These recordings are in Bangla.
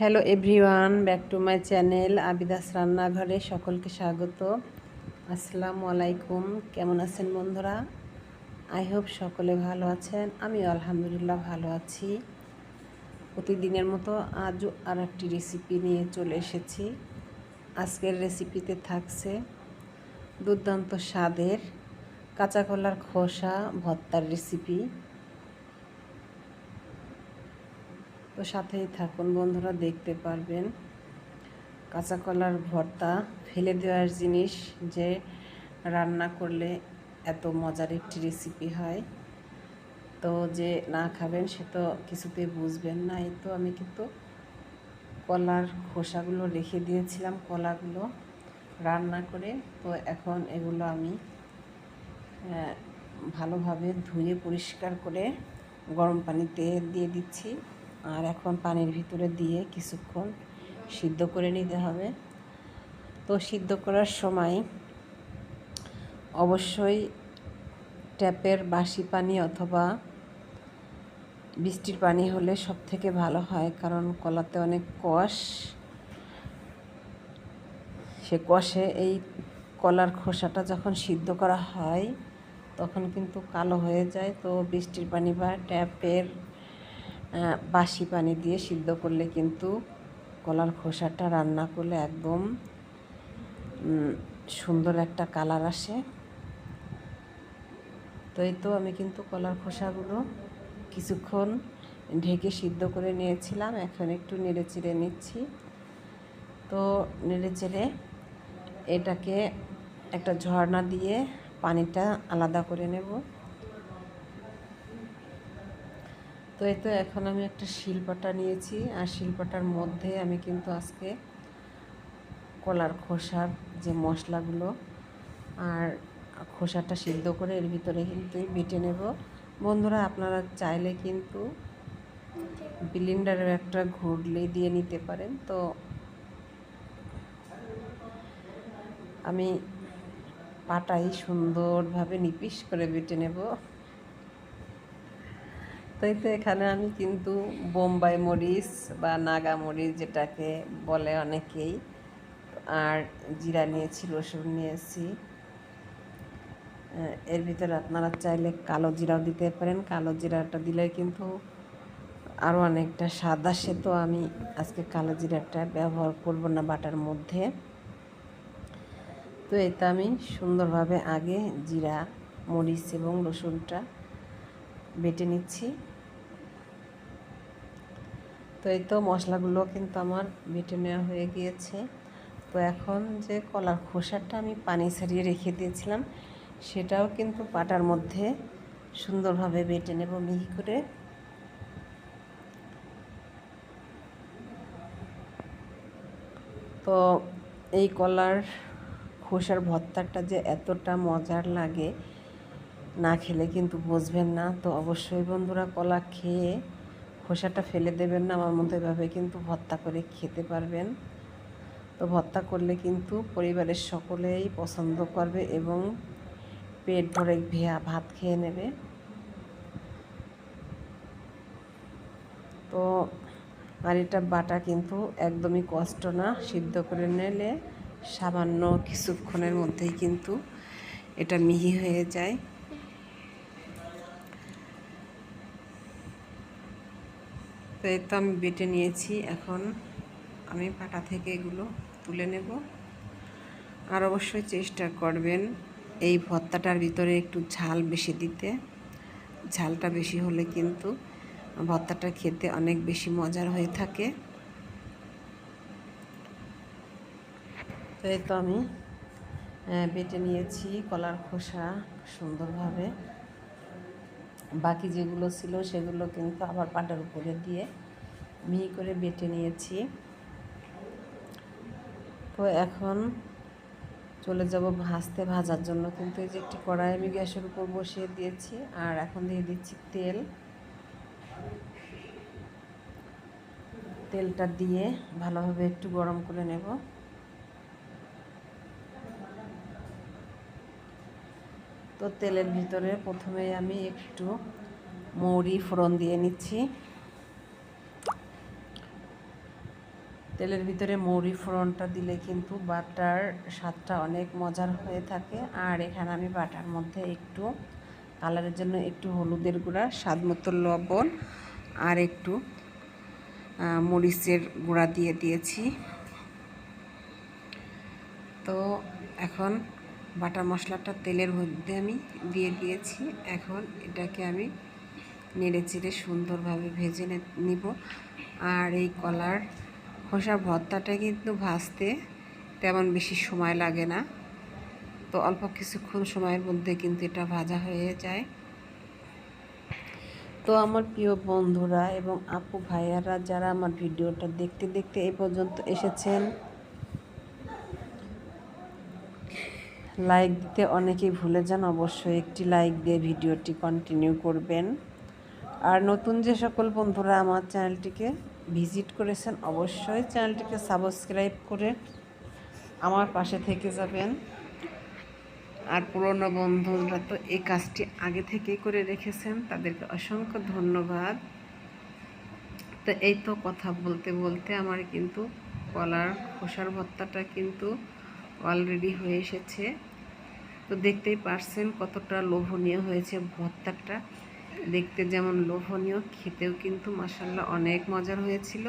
Hello everyone back to my channel আবিদাস রান্নাঘরে সকলকে স্বাগত। আসসালামু আলাইকুম, কেমন আছেন বন্ধুরা? আই হোপ সকলে ভালো আছেন আমি আলহামদুলিল্লাহ ভালো আছি। প্রতিদিনের মতো আজও আর একটি রেসিপি নিয়ে চলে এসেছি। আজকের রেসিপিতে থাকছে দুর্দান্ত স্বাদের কাঁচা কলার খোসা ভর্তার রেসিপি তো সাথেই থাকুন, বন্ধুরা দেখতে পারবেন। কাঁচা কলার ভর্তা, ফেলে দেওয়ার জিনিস যে রান্না করলে এত মজার একটি রেসিপি হয়। তো যে না খাবেন সে তো কিছুতে বুঝবেন না। এই তো আমি কিন্তু কলার খোসাগুলো রেখে দিয়েছিলাম, কলাগুলো রান্না করে। তো এখন এগুলো আমি ভালোভাবে ধুয়ে পরিষ্কার করে গরম পানিতে দিয়ে দিচ্ছি। আর এখন পানির ভিতরে দিয়ে কিছুক্ষণ সিদ্ধ করে নিতে হবে। তো সিদ্ধ করার সময় অবশ্যই ট্যাপের বাসি পানি অথবা বৃষ্টির পানি হলে সব থেকে ভালো হয়, কারণ কলাতে অনেক কষ। সে কষে এই কলার খোসাটা যখন সিদ্ধ করা হয়, তখন কিন্তু কালো হয়ে যায়। তো বৃষ্টির পানি বা ট্যাপের বাসি পানি দিয়ে সিদ্ধ করলে কিন্তু কলার খোসাটা রান্না করলে একদম সুন্দর একটা কালার আসে। তো এই তো আমি কিন্তু কলার খোসাগুলো কিছুক্ষণ ঢেকে সিদ্ধ করে নিয়েছিলাম। এখন একটু নেড়ে চেড়ে নিচ্ছি। তো নেড়ে চেড়ে এটাকে একটা ঝর্ণা দিয়ে পানিটা আলাদা করে নেব। তো এই তো এখন আমি একটা শিলপাটা নিয়েছি, আর শিলপাটার মধ্যে আমি কিন্তু আজকে কলার খোসার যে মশলাগুলো, আর খোসাটা সিদ্ধ করে এর ভিতরে কিন্তু বেটে নেব। বন্ধুরা, আপনারা চাইলে কিন্তু বিলিন্ডারের একটা ঘুরলে দিয়ে নিতে পারেন। তো আমি পাটাই সুন্দরভাবে নিপিস করে বেটে নেব। তাই তো এখানে আমি কিন্তু বোম্বাই মরিচ বা নাগা মরিচ যেটাকে বলে অনেকেই, আর জিরা নিয়েছি, রসুন নিয়েছি। এর ভিতরে আপনারা চাইলে কালো জিরাও দিতে পারেন। কালো জিরাটা দিলে কিন্তু আরও অনেকটা স্বাদ আসে তো আমি আজকে কালো জিরাটা ব্যবহার করব না বাটার মধ্যে। তো এটা আমি সুন্দরভাবে আগে জিরা, মরিচ এবং রসুনটা বেটে নিচ্ছি। তো এই তো মশলাগুলো কিন্তু আমার বেটে নেওয়া হয়ে গিয়েছে। তো এখন যে কলার খোসাটা আমি পানি ছাড়িয়ে রেখে দিয়েছিলাম, সেটাও কিন্তু পাটার মধ্যে সুন্দরভাবে বেটে নেব মিহি করে। তো এই কলার খোসার ভর্তাটা যে এতটা মজার লাগে না খেলে কিন্তু বুঝবেন না। তো অবশ্যই বন্ধুরা কলা খেয়ে খোসাটা ফেলে দেবেন না। আমার মতো এভাবে কিন্তু ভর্তা করে খেতে পারবেন। তো ভর্তা করলে কিন্তু পরিবারের সকলেই পছন্দ করবে এবং পেট ভরে ভেয়া ভাত খেয়ে নেবে। তো এটা বাটা কিন্তু একদমই কষ্ট না। সিদ্ধ করে নিলে সামান্য কিছুক্ষণের মধ্যেই কিন্তু এটা মিহি হয়ে যায়। তো এই তো আমি বেটে নিয়েছি, এখন আমি পাটা থেকে এগুলো তুলে নেব। আর অবশ্যই চেষ্টা করবেন এই ভর্তাটার ভিতরে একটু ঝাল বেশি দিতে। ঝালটা বেশি হলে কিন্তু ভর্তাটা খেতে অনেক বেশি মজার হয়ে থাকে। তো এই তো আমি বেটে নিয়েছি কলার খোসা সুন্দরভাবে। বাকি যেগুলো ছিল সেগুলো কিন্তু আবার পাটার উপরে দিয়ে মিহি করে বেটে নিয়েছি। তো এখন চলে যাব ভাজতে। ভাজার জন্য কিন্তু এই যে একটি কড়াই আমি গ্যাসের উপর বসিয়ে দিয়েছি আর এখন দিয়ে দিচ্ছি তেল। তেলটা দিয়ে ভালোভাবে একটু গরম করে নেব। তো তেলের ভিতরে প্রথমে আমি একটু মৌরি ফোড়ন দিয়ে নিচ্ছি। তেলের ভিতরে মৌরি ফোড়নটা দিলে কিন্তু বাটার স্বাদটা অনেক মজার হয়ে থাকে। আর এখানে আমি বাটার মধ্যে একটু কালারের জন্য একটু হলুদের গুঁড়া, স্বাদ মতো লবণ আর একটু মরিচের গুঁড়া দিয়ে দিয়েছি। তো এখন বাটার মশলাটা তেলের মধ্যে আমি দিয়ে দিয়েছি। এখন এটাকে আমি নেড়ে চেড়ে সুন্দরভাবে ভেজে নিব। আর এই কলার খোসা ভর্তাটা কিন্তু ভাজতে তেমন বেশি সময় লাগে না। তো অল্প কিছুক্ষণ সময়ের মধ্যে কিন্তু এটা ভাজা হয়ে যায়। তো আমার প্রিয় বন্ধুরা এবং আপু ভাইয়ারা যারা আমার ভিডিওটা দেখতে দেখতে এই পর্যন্ত এসেছেন লাইক দিতে অনেকেই ভুলে যান, অবশ্যই একটি লাইক দিয়ে ভিডিওটি কন্টিনিউ করবেন। আর নতুন যে সকল বন্ধুরা আমার চ্যানেলটিকে ভিজিট করেছেন, অবশ্যই চ্যানেলটিকে সাবস্ক্রাইব করে আমার পাশে থেকে যাবেন। আর পুরনো বন্ধুরা তো এই কাজটি আগে থেকেই করে রেখেছেন, তাদেরকে অসংখ্য ধন্যবাদ। তো এই তো কথা বলতে বলতে আমার কিন্তু কলার খোসার ভর্তাটা কিন্তু অলরেডি হয়ে এসেছে। তো দেখতেই পারছেন কতটা লোভনীয় হয়েছে ভর্তাটা। দেখতে যেমন লোভনীয়, খেতেও কিন্তু মাসাল্লাহ অনেক মজার হয়েছিল।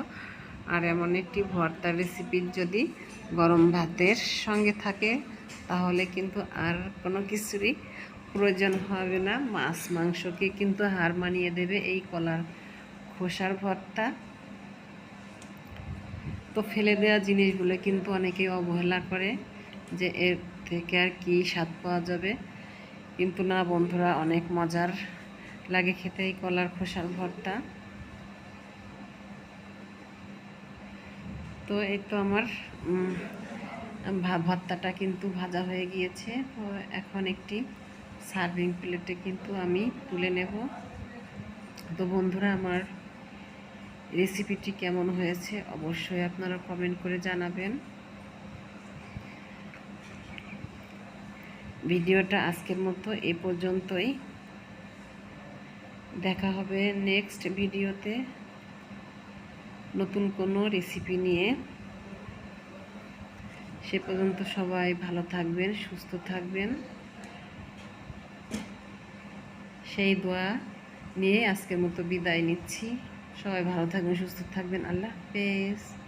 আর এমন একটি ভর্তা রেসিপির যদি গরম ভাতের সঙ্গে থাকে, তাহলে কিন্তু আর কোনো কিছুরই প্রয়োজন হবে না। মাছ মাংসকে কিন্তু হার মানিয়ে দেবে এই কলার খোসার ভর্তা। তো ফেলে দেওয়া জিনিসগুলো কিন্তু অনেকেই অবহেলা করে। যে এর থেকে আর কি স্বাদ পাওয়া যাবে। কিন্তু না বন্ধুরা, অনেক মজার লাগে খেতে এই কলার খোসার ভর্তা। তো এই তো আমার ভর্তাটা কিন্তু ভাজা হয়ে গিয়েছে। তো এখন একটি সার্ভিং প্লেটে কিন্তু আমি তুলে নেব। তো বন্ধুরা, আমার রেসিপিটি কেমন হয়েছে অবশ্যই আপনারা কমেন্ট করে জানাবেন। ভিডিওটা আজকের মতো এ পর্যন্তই। দেখা হবে নেক্সট ভিডিওতে নতুন কোনো রেসিপি নিয়ে। সে পর্যন্ত সবাই ভালো থাকবেন, সুস্থ থাকবেন। সেই দোয়া নিয়ে আজকের মতো বিদায় নিচ্ছি। সবাই ভালো থাকবেন, সুস্থ থাকবেন। আল্লাহ হাফেজ।